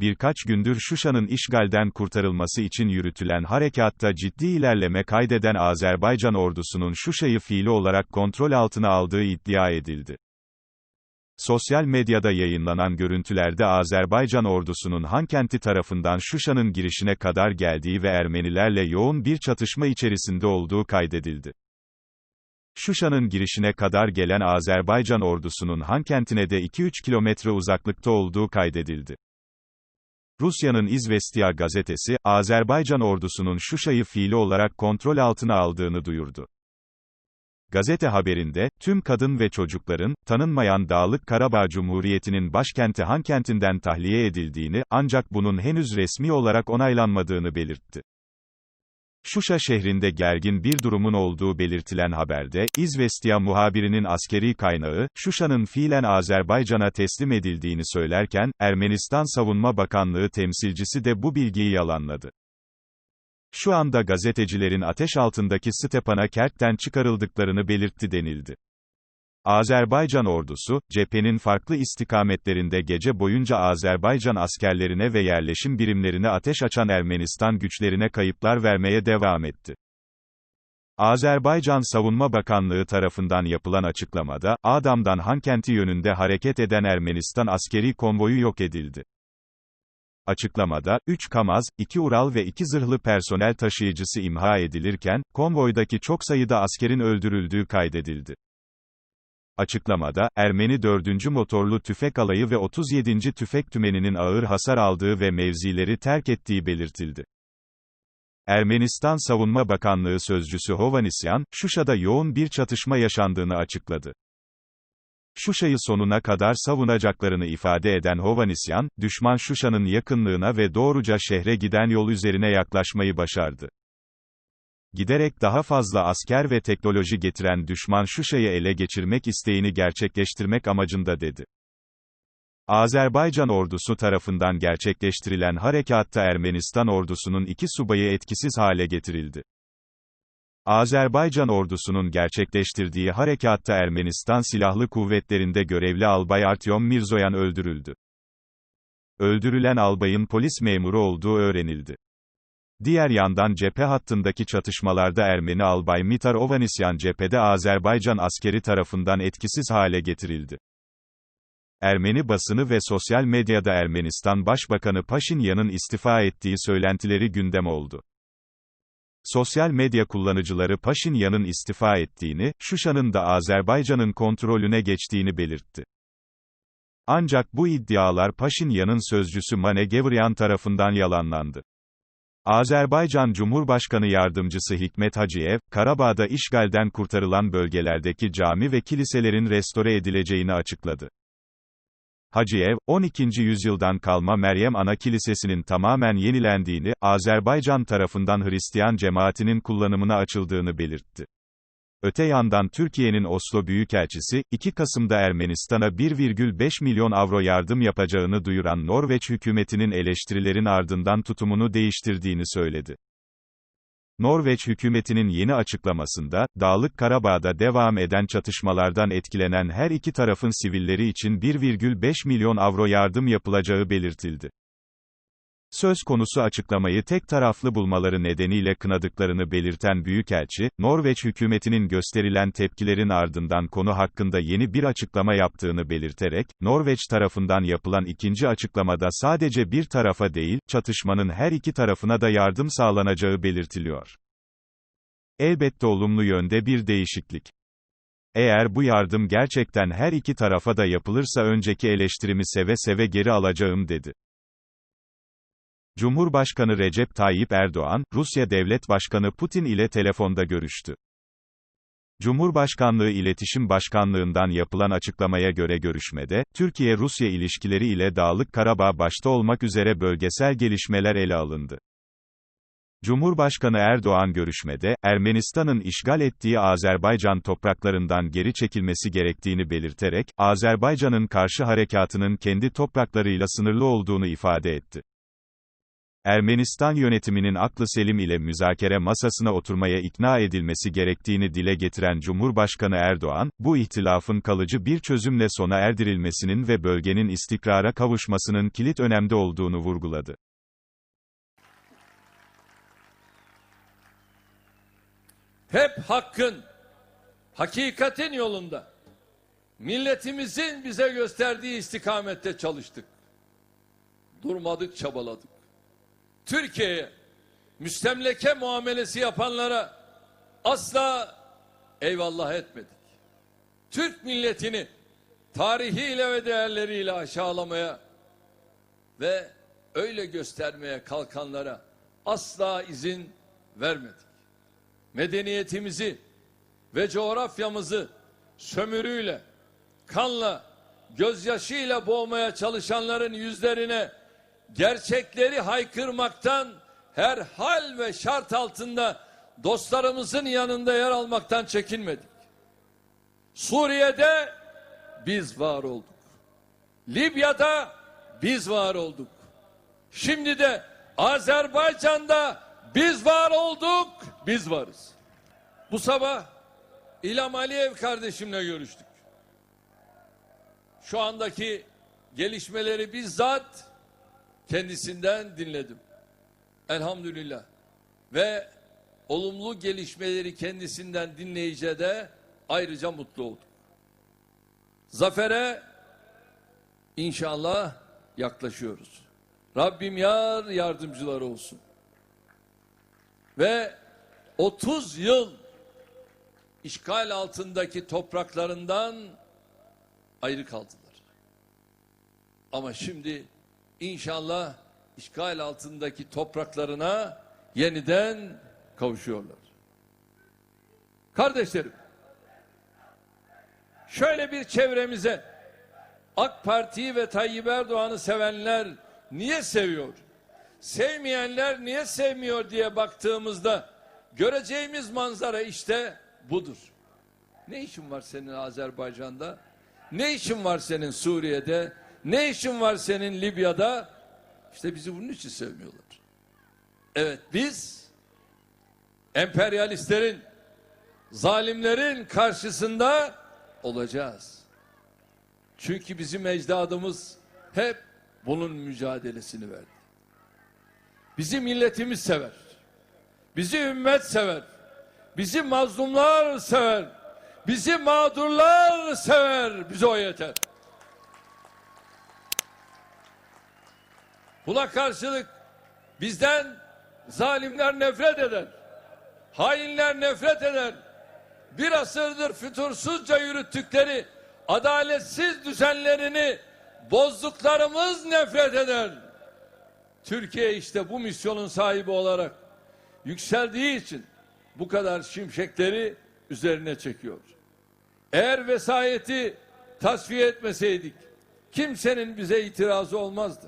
birkaç gündür Şuşa'nın işgalden kurtarılması için yürütülen harekatta ciddi ilerleme kaydeden Azerbaycan ordusunun Şuşa'yı fiili olarak kontrol altına aldığı iddia edildi. Sosyal medyada yayınlanan görüntülerde Azerbaycan ordusunun Hankenti tarafından Şuşa'nın girişine kadar geldiği ve Ermenilerle yoğun bir çatışma içerisinde olduğu kaydedildi. Şuşa'nın girişine kadar gelen Azerbaycan ordusunun Hankentine de 2-3 kilometre uzaklıkta olduğu kaydedildi. Rusya'nın İzvestiya gazetesi, Azerbaycan ordusunun Şuşa'yı fiili olarak kontrol altına aldığını duyurdu. Gazete haberinde, tüm kadın ve çocukların, tanınmayan Dağlık Karabağ Cumhuriyeti'nin başkenti Hankenti'nden tahliye edildiğini, ancak bunun henüz resmi olarak onaylanmadığını belirtti. Şuşa şehrinde gergin bir durumun olduğu belirtilen haberde, İzvestiya muhabirinin askeri kaynağı, Şuşa'nın fiilen Azerbaycan'a teslim edildiğini söylerken, Ermenistan Savunma Bakanlığı temsilcisi de bu bilgiyi yalanladı. Şu anda gazetecilerin ateş altındaki Stepana Kert'ten çıkarıldıklarını belirtti denildi. Azerbaycan ordusu, cephenin farklı istikametlerinde gece boyunca Azerbaycan askerlerine ve yerleşim birimlerine ateş açan Ermenistan güçlerine kayıplar vermeye devam etti. Azerbaycan Savunma Bakanlığı tarafından yapılan açıklamada, Adam'dan Hankenti yönünde hareket eden Ermenistan askeri konvoyu yok edildi. Açıklamada, 3 Kamaz, 2 Ural ve 2 zırhlı personel taşıyıcısı imha edilirken, konvoydaki çok sayıda askerin öldürüldüğü kaydedildi. Açıklamada, Ermeni 4. Motorlu Tüfek Alayı ve 37. Tüfek Tümeni'nin ağır hasar aldığı ve mevzileri terk ettiği belirtildi. Ermenistan Savunma Bakanlığı Sözcüsü Hovanisyan, Şuşa'da yoğun bir çatışma yaşandığını açıkladı. Şuşa'yı sonuna kadar savunacaklarını ifade eden Hovanisyan, düşman Şuşa'nın yakınlığına ve doğruca şehre giden yol üzerine yaklaşmayı başardı. Giderek daha fazla asker ve teknoloji getiren düşman Şuşa'yı ele geçirmek isteğini gerçekleştirmek amacında dedi. Azerbaycan ordusu tarafından gerçekleştirilen harekatta Ermenistan ordusunun iki subayı etkisiz hale getirildi. Azerbaycan ordusunun gerçekleştirdiği harekatta Ermenistan Silahlı Kuvvetlerinde görevli albay Artyom Mirzoyan öldürüldü. Öldürülen albayın polis memuru olduğu öğrenildi. Diğer yandan cephe hattındaki çatışmalarda Ermeni albay Mitar Ovanisyan cephede Azerbaycan askeri tarafından etkisiz hale getirildi. Ermeni basını ve sosyal medyada Ermenistan Başbakanı Paşinyan'ın istifa ettiği söylentileri gündem oldu. Sosyal medya kullanıcıları Paşinyan'ın istifa ettiğini, Şuşa'nın da Azerbaycan'ın kontrolüne geçtiğini belirtti. Ancak bu iddialar Paşinyan'ın sözcüsü Mane Gevriyan tarafından yalanlandı. Azerbaycan Cumhurbaşkanı Yardımcısı Hikmet Hacıyev, Karabağ'da işgalden kurtarılan bölgelerdeki cami ve kiliselerin restore edileceğini açıkladı. Hacıyev, 12. yüzyıldan kalma Meryem Ana Kilisesi'nin tamamen yenilendiğini, Azerbaycan tarafından Hristiyan cemaatinin kullanımına açıldığını belirtti. Öte yandan Türkiye'nin Oslo Büyükelçisi, 2 Kasım'da Ermenistan'a 1,5 milyon avro yardım yapacağını duyuran Norveç hükümetinin eleştirilerin ardından tutumunu değiştirdiğini söyledi. Norveç hükümetinin yeni açıklamasında, Dağlık Karabağ'da devam eden çatışmalardan etkilenen her iki tarafın sivilleri için 1,5 milyon avro yardım yapılacağı belirtildi. Söz konusu açıklamayı tek taraflı bulmaları nedeniyle kınadıklarını belirten Büyükelçi, Norveç hükümetinin gösterilen tepkilerin ardından konu hakkında yeni bir açıklama yaptığını belirterek, Norveç tarafından yapılan ikinci açıklamada sadece bir tarafa değil, çatışmanın her iki tarafına da yardım sağlanacağı belirtiliyor. Elbette olumlu yönde bir değişiklik. Eğer bu yardım gerçekten her iki tarafa da yapılırsa önceki eleştirimi seve seve geri alacağım dedi. Cumhurbaşkanı Recep Tayyip Erdoğan, Rusya Devlet Başkanı Putin ile telefonda görüştü. Cumhurbaşkanlığı İletişim Başkanlığından yapılan açıklamaya göre görüşmede, Türkiye-Rusya ilişkileri ile Dağlık Karabağ başta olmak üzere bölgesel gelişmeler ele alındı. Cumhurbaşkanı Erdoğan görüşmede, Ermenistan'ın işgal ettiği Azerbaycan topraklarından geri çekilmesi gerektiğini belirterek, Azerbaycan'ın karşı harekatının kendi topraklarıyla sınırlı olduğunu ifade etti. Ermenistan yönetiminin aklı selim ile müzakere masasına oturmaya ikna edilmesi gerektiğini dile getiren Cumhurbaşkanı Erdoğan, bu ihtilafın kalıcı bir çözümle sona erdirilmesinin ve bölgenin istikrara kavuşmasının kilit önemde olduğunu vurguladı. hep hakkın, hakikatin yolunda, milletimizin bize gösterdiği istikamette çalıştık. Durmadık, çabaladık. Türkiye'ye müstemleke muamelesi yapanlara asla eyvallah etmedik. Türk milletini tarihiyle ve değerleriyle aşağılamaya ve öyle göstermeye kalkanlara asla izin vermedik medeniyetimizi ve coğrafyamızı sömürüyle, kanla, gözyaşıyla boğmaya çalışanların yüzlerine gerçekleri haykırmaktan her hal ve şart altında dostlarımızın yanında yer almaktan çekinmedik. Suriye'de biz var olduk. Libya'da biz var olduk. Şimdi de Azerbaycan'da biz var olduk, biz varız. Bu sabah İlham Aliyev kardeşimle görüştük. Şu andaki gelişmeleri bizzat kendisinden dinledim. Elhamdülillah. Ve olumlu gelişmeleri kendisinden dinleyince de ayrıca mutlu oldum. Zafere inşallah yaklaşıyoruz. Rabbim yar yardımcıları olsun ve 30 yıl işgal altındaki topraklarından ayrı kaldılar. Ama şimdi inşallah işgal altındaki topraklarına yeniden kavuşuyorlar. Kardeşlerim, şöyle bir çevremize AK Parti'yi ve Tayyip Erdoğan'ı sevenler niye seviyor? sevmeyenler niye sevmiyor diye baktığımızda göreceğimiz manzara işte budur. Ne işin var senin Azerbaycan'da? Ne işin var senin Suriye'de? Ne işin var senin Libya'da? İşte bizi bunun için sevmiyorlar. Evet biz emperyalistlerin, zalimlerin karşısında olacağız. Çünkü bizim ecdadımız hep bunun mücadelesini verdi. Bizi milletimiz sever. Bizi ümmet sever. Bizi mazlumlar sever. Bizi mağdurlar sever. Bize o yeter. Buna karşılık bizden zalimler nefret eder. Hainler nefret eder. Bir asırdır fütursuzca yürüttükleri adaletsiz düzenlerini bozduklarımız nefret eder. Türkiye işte bu misyonun sahibi olarak yükseldiği için bu kadar şimşekleri üzerine çekiyor. Eğer vesayeti tasfiye etmeseydik kimsenin bize itirazı olmazdı.